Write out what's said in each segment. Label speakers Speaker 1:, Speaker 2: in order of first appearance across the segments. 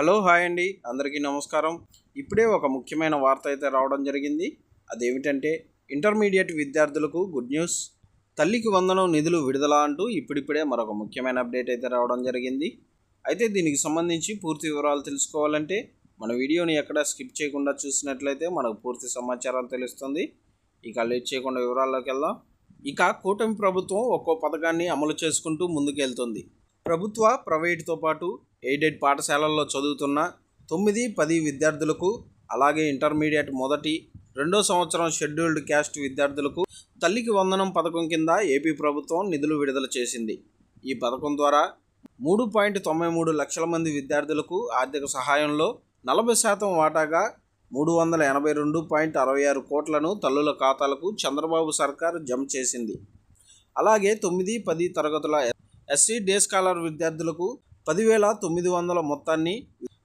Speaker 1: Hello hi అండి. అందరికీ నమస్కారం. ఇప్పుడే ఒక ముఖ్యమైన వార్త అయితే రావడం జరిగింది. అదేమిటంటే ఇంటర్మీడియట్ విద్యార్థులకు గుడ్ న్యూస్. తల్లికి వందనం నిధులు విడుదల అంటూ ఇప్పుడిప్పుడే మరొక ముఖ్యమైన అప్డేట్ అయితే రావడం జరిగింది. అయితే దీనికి సంబంధించి పూర్తి వివరాలు తెలుసుకోవాలంటే మన వీడియోని ఎక్కడ స్కిప్ చేయకుండా చూసినట్లయితే మనకు పూర్తి సమాచారం తెలుస్తుంది. ఇక లేట్ చేయకుండా వివరాల్లోకి వెళ్దాం. ఇక కూటమి ప్రభుత్వం ఒక్కో పథకాన్ని అమలు చేసుకుంటూ ముందుకెళ్తుంది. ప్రభుత్వ ప్రైవేటుతో పాటు ఎయిడెడ్ పాఠశాలల్లో చదువుతున్న తొమ్మిది పది విద్యార్థులకు అలాగే ఇంటర్మీడియట్ మొదటి రెండో సంవత్సరం షెడ్యూల్డ్ క్యాస్ట్ విద్యార్థులకు తల్లికి వందనం పథకం కింద ఏపీ ప్రభుత్వం నిధులు విడుదల చేసింది. ఈ పథకం ద్వారా మూడు పాయింట్ తొంభై మూడు లక్షల మంది విద్యార్థులకు ఆర్థిక సహాయంలో నలభై శాతం వాటాగా మూడు వందల ఎనభై రెండు పాయింట్ అరవై ఆరు కోట్లను తల్లుల ఖాతాలకు చంద్రబాబు సర్కార్ జమ చేసింది. అలాగే తొమ్మిది పది తరగతుల ఎస్సీ డే స్కాలర్ విద్యార్థులకు పదివేల తొమ్మిది వందల మొత్తాన్ని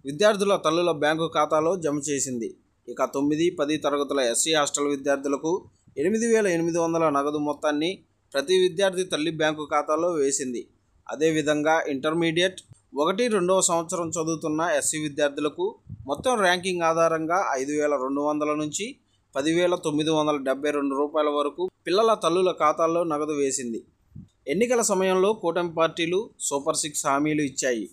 Speaker 1: విద్యార్థుల తల్లుల బ్యాంకు ఖాతాలో జమ చేసింది. ఇక తొమ్మిది పది తరగతుల ఎస్సీ హాస్టల్ విద్యార్థులకు ఎనిమిది వేల ఎనిమిది వందల నగదు మొత్తాన్ని ప్రతి విద్యార్థి తల్లి బ్యాంకు ఖాతాలో వేసింది. అదేవిధంగా ఇంటర్మీడియట్ ఒకటి రెండవ సంవత్సరం చదువుతున్న ఎస్సీ విద్యార్థులకు మొత్తం ర్యాంకింగ్ ఆధారంగా ఐదు వేల రెండు వందల నుంచి పదివేల తొమ్మిది వందల డెబ్బై రెండు రూపాయల వరకు పిల్లల తల్లుల ఖాతాల్లో నగదు వేసింది. ఎన్నికల సమయంలో కూటమి పార్టీలు సూపర్ సిక్స్ హామీలు ఇచ్చాయి.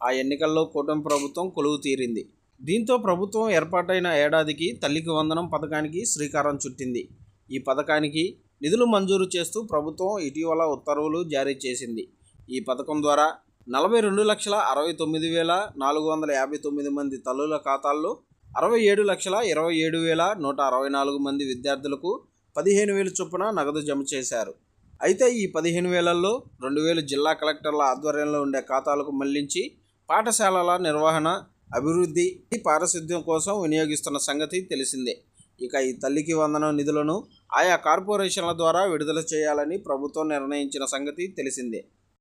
Speaker 1: ఆ ఎన్నికల్లో కూటమి ప్రభుత్వం కొలువు తీరింది. దీంతో ప్రభుత్వం ఏర్పాటైన ఏడాదికి తల్లికి వందనం పథకానికి శ్రీకారం చుట్టింది. ఈ పథకానికి నిధులు మంజూరు చేస్తూ ప్రభుత్వం ఇటీవల ఉత్తర్వులు జారీ చేసింది. ఈ పథకం ద్వారా నలభై రెండు లక్షల అరవై తొమ్మిది వేల నాలుగు వందల యాభై తొమ్మిది మంది తల్లుల ఖాతాల్లో అరవై ఏడు లక్షల ఇరవై ఏడు వేల నూట అరవై నాలుగు మంది విద్యార్థులకు పదిహేను వేలు చొప్పున నగదు జమ చేశారు. అయితే ఈ పదిహేను వేలల్లో రెండు వేలు జిల్లా కలెక్టర్ల ఆధ్వర్యంలో ఉండే ఖాతాలకు మళ్ళించి పాఠశాలల నిర్వహణ అభివృద్ధి పారిశుద్ధ్యం కోసం వినియోగిస్తున్న సంగతి తెలిసిందే. ఇక ఈ తల్లికి వందనం నిధులను ఆయా కార్పొరేషన్ల ద్వారా విడుదల చేయాలని ప్రభుత్వం నిర్ణయించిన సంగతి తెలిసిందే.